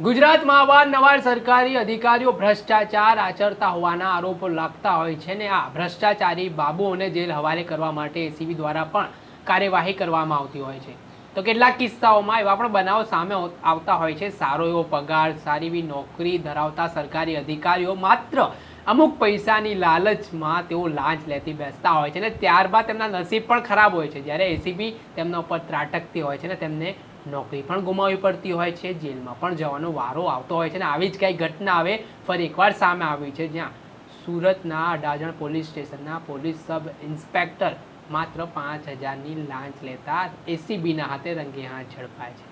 ગુજરાતમાં અવારનવાર સરકારી અધિકારીઓ ભ્રષ્ટાચાર આચરતા હોવાના આરોપો લાગતા હોય છે ને આ ભ્રષ્ટાચારી બાબુઓને જેલ હવાલે કરવા માટે એસીબી દ્વારા પણ કાર્યવાહી કરવામાં આવતી હોય છે. તો કેટલાક કિસ્સાઓમાં એવા પણ બનાવો સામે આવતા હોય છે. સારો એવો પગાર, સારી એવી નોકરી ધરાવતા સરકારી અધિકારીઓ માત્ર અમુક પૈસાની લાલચમાં તેઓ લાંચ લેતી બેસતા હોય છે ને ત્યારબાદ તેમના નસીબ પણ ખરાબ હોય છે. જ્યારે એસીબી તેમના ઉપર ત્રાટકતી હોય છે ને તેમને નોકરી પણ ગુમાવવી પડતી હોય છે, જેલમાં પણ જવાનો વારો આવતો હોય છે અને આવી જ કંઈ ઘટના હવે ફરી એકવાર સામે આવી છે, જ્યાં સુરતના અડાજણ પોલીસ સ્ટેશનના પોલીસ સબ ઇન્સ્પેક્ટર માત્ર પાંચ હજારની લાંચ લેતા એસીબીના હાથે રંગે હાથ ઝડપાય છે.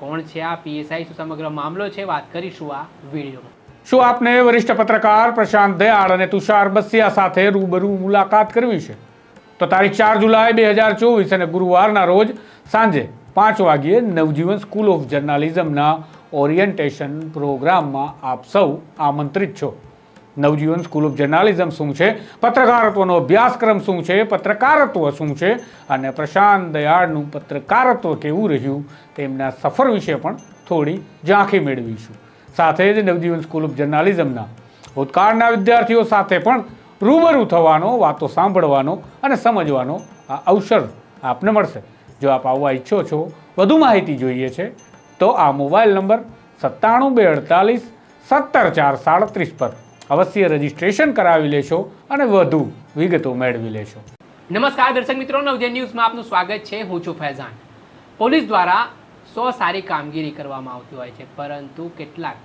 કોણ છે આ પીએસઆઈ? શું સમગ્ર મામલો છે? વાત કરીશું આ વિડીયોમાં. શું આપને વરિષ્ઠ પત્રકાર પ્રશાંત દયાળ અને તુષાર બસિયા સાથે રૂબરૂ મુલાકાત કરવી છે? તો તારીખ ચાર જુલાઈ બે હજાર ચોવીસ અને ગુરુવારના રોજ સાંજે પાંચ વાગ્યે નવજીવન સ્કૂલ ઓફ જર્નાલિઝમના ઓરિએન્ટેશન પ્રોગ્રામમાં આપ સૌ આમંત્રિત છો. નવજીવન સ્કૂલ ઓફ જર્નાલિઝમ શું છે? પત્રકારત્વનો અભ્યાસક્રમ શું છે? પત્રકારત્વ શું છે? અને પ્રશાંત દયાળનું પત્રકારત્વ કેવું રહ્યું? તેમના સફર વિશે પણ થોડી ઝાંખી મેળવીશું. સાથે જ નવજીવન સ્કૂલ ઓફ જર્નાલિઝમના ભૂતકાળના વિદ્યાર્થીઓ સાથે પણ રૂબરૂ થવાનો, વાતો સાંભળવાનો અને સમજવાનો આ અવસર આપને મળશે. જો આપ આવવા ઈચ્છો છો, વધુ માહિતી જોઈએ છે, તો આ મોબાઈલ નંબર સત્તાણું બે અડતાલીસ સત્તર ચાર સાડત્રીસ પર અવશ્ય રજીસ્ટ્રેશન કરાવી લેશો અને વધુ વિગતો મેળવી લેશો. નમસ્કાર દર્શક મિત્રો નવજે ન્યૂઝમાં આપનું સ્વાગત છે. હું છું ફૈઝાન. પોલીસ દ્વારા સો સારી કામગીરી કરવામાં આવતી હોય છે, પરંતુ કેટલાક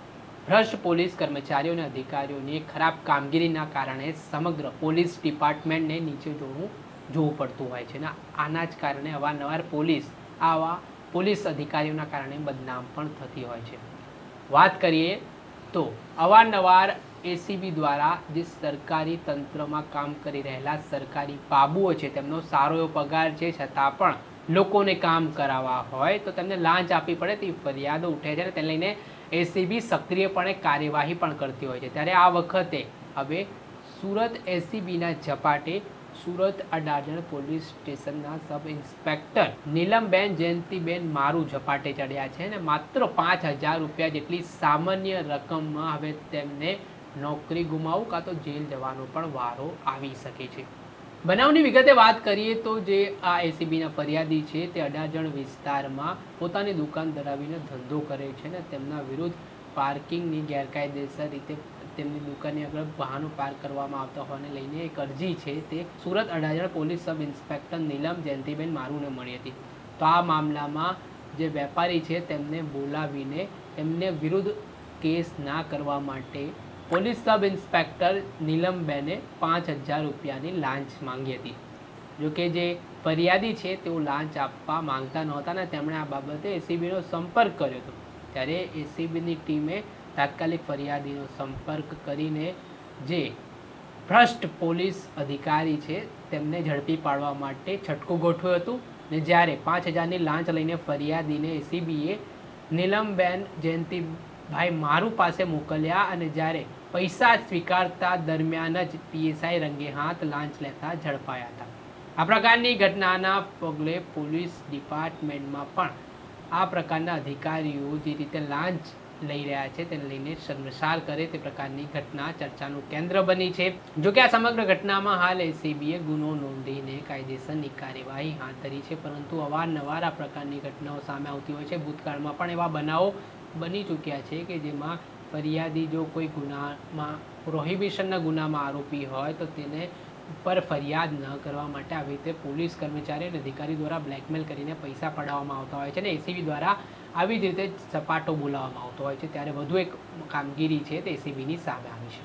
ભ્રષ્ટ પોલીસ કર્મચારીઓ અને અધિકારીઓની ખરાબ કામગીરીના કારણે સમગ્ર પોલીસ ડિપાર્ટમેન્ટને નીચે જોવું જોવું પડતું હોય છે. ને આના જ કારણે અવારનવાર પોલીસ, આવા પોલીસ અધિકારીઓના કારણે બદનામ પણ થતી હોય છે. વાત કરીએ તો અવારનવાર એસીબી દ્વારા જે સરકારી તંત્રમાં કામ કરી રહેલા સરકારી બાબુઓ છે, તેમનો સારો એવો પગાર છે, છતાં પણ લોકોને કામ કરાવવા હોય તો તેમને લાંચ આપવી પડે તેવી ફરિયાદો ઉઠે છે અને તેને લઈને એસીબી સક્રિયપણે કાર્યવાહી પણ કરતી હોય છે. ત્યારે આ વખતે હવે સુરત એસીબીના ઝપાટે સુરત અડાજણ પોલીસ સ્ટેશનના સબ ઇન્સ્પેક્ટર નીલમબેન, જયંતિબેન મારું ઝપાટે ચડ્યા છે અને માત્ર પાંચ હજાર રૂપિયા જેટલી સામાન્ય રકમમાં હવે તેમને નોકરી ગુમાવવું કાં તો જેલ જવાનો પણ વારો આવી શકે છે. બનાવની વિગતે વાત કરીએ તો જે આ એસીબીના ફરિયાદી છે તે અડાજણ વિસ્તારમાં પોતાની દુકાન ધરાવીને ધંધો કરે છે ને તેમના વિરુદ્ધ પાર્કિંગની ગેરકાયદેસર રીતે તેમની દુકાનની આગળ વાહનો પાર્ક કરવામાં આવતા હોવાને લઈને એક અરજી છે તે Surat Adajan police sub inspector Neelam Jayantiben મારુને મળી હતી. તો આ મામલામાં જે વેપારી છે તેમને બોલાવીને એમને વિરુદ્ધ કેસ ના કરવા માટે પોલીસ સબ ઇન્સ્પેક્ટર નીલમબેને પાંચ હજાર રૂપિયાની લાંચ માંગી હતી. જોકે જે ફરિયાદી છે તેઓ લાંચ આપવા માંગતા નહોતા ને તેમણે આ બાબતે એસીબીનો સંપર્ક કર્યો હતો. ત્યારે એસીબીની ટીમે તાત્કાલિક ફરિયાદીનો સંપર્ક કરીને જે ભ્રષ્ટ પોલીસ અધિકારી છે, તેમને ઝડપી પાડવા માટે છટકું ગોઠવ્યું હતું ને જ્યારે પાંચ હજારની લાંચ લઈને ફરિયાદીને એસીબીએ નીલમબેન જયંતિભાઈ મારુ પાસે મોકલ્યા અને જ્યારે પૈસા સ્વીકારતા દરમિયાન જ પીએસઆઈ રંગે હાથ લાંચ લેતા ઝડપાયા હતા. આ પ્રકારની ઘટનાના પગલે પોલીસ ડિપાર્ટમેન્ટમાં પણ આ પ્રકારના અધિકારીઓ જે રીતે લાંચ લઈ રહ્યા છે. તેને લઈને શર્મસાર કરે તે પ્રકારની ઘટના ચર્ચાનું કેન્દ્ર બની છે. જોકે આ સમગ્ર ઘટનામાં હાલ એસીબીએ ગુનો નોંધીને કાયદેસરની કાર્યવાહી હાથ ધરી છે. પરંતુ અવારનવાર આ પ્રકારની ઘટનાઓ સામે આવતી હોય છે. ભૂતકાળમાં પણ એવા બનાવો બની ચૂક્યા છે કે જેમાં ફરિયાદી જો કોઈ ગુનામાં, પ્રોહિબિશનના ગુનામાં આરોપી હોય તો તેને ઉપર ફરિયાદ ન કરવા માટે આવી રીતે પોલીસ કર્મચારી અને અધિકારી દ્વારા બ્લેકમેલ કરીને પૈસા પડાવવામાં આવતા હોય છે અને એસીબી દ્વારા આવી જ રીતે સપાટો બોલાવવામાં આવતો હોય છે. ત્યારે વધુ એક કામગીરી છે તે એસીબીની સામે આવી છે.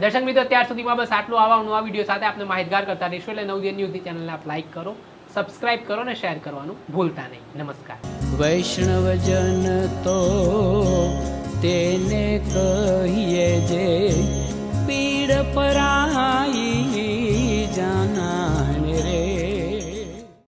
દર્શક મિત્રો, ત્યાર સુધીમાં બસ આટલું. આવા નવા વીડિયો સાથે આપણે માહિતગાર કરતા રહીશું. એટલે નવદિય ન્યૂઝની ચેનલને આપ લાઇક કરો સબસ્ક્રાઇબ કરો અને શેર કરવાનું ભૂલતા નહીં. નમસ્કાર. વૈષ્ણવજન તો તેને કહીએ જે પીડ પરાઈ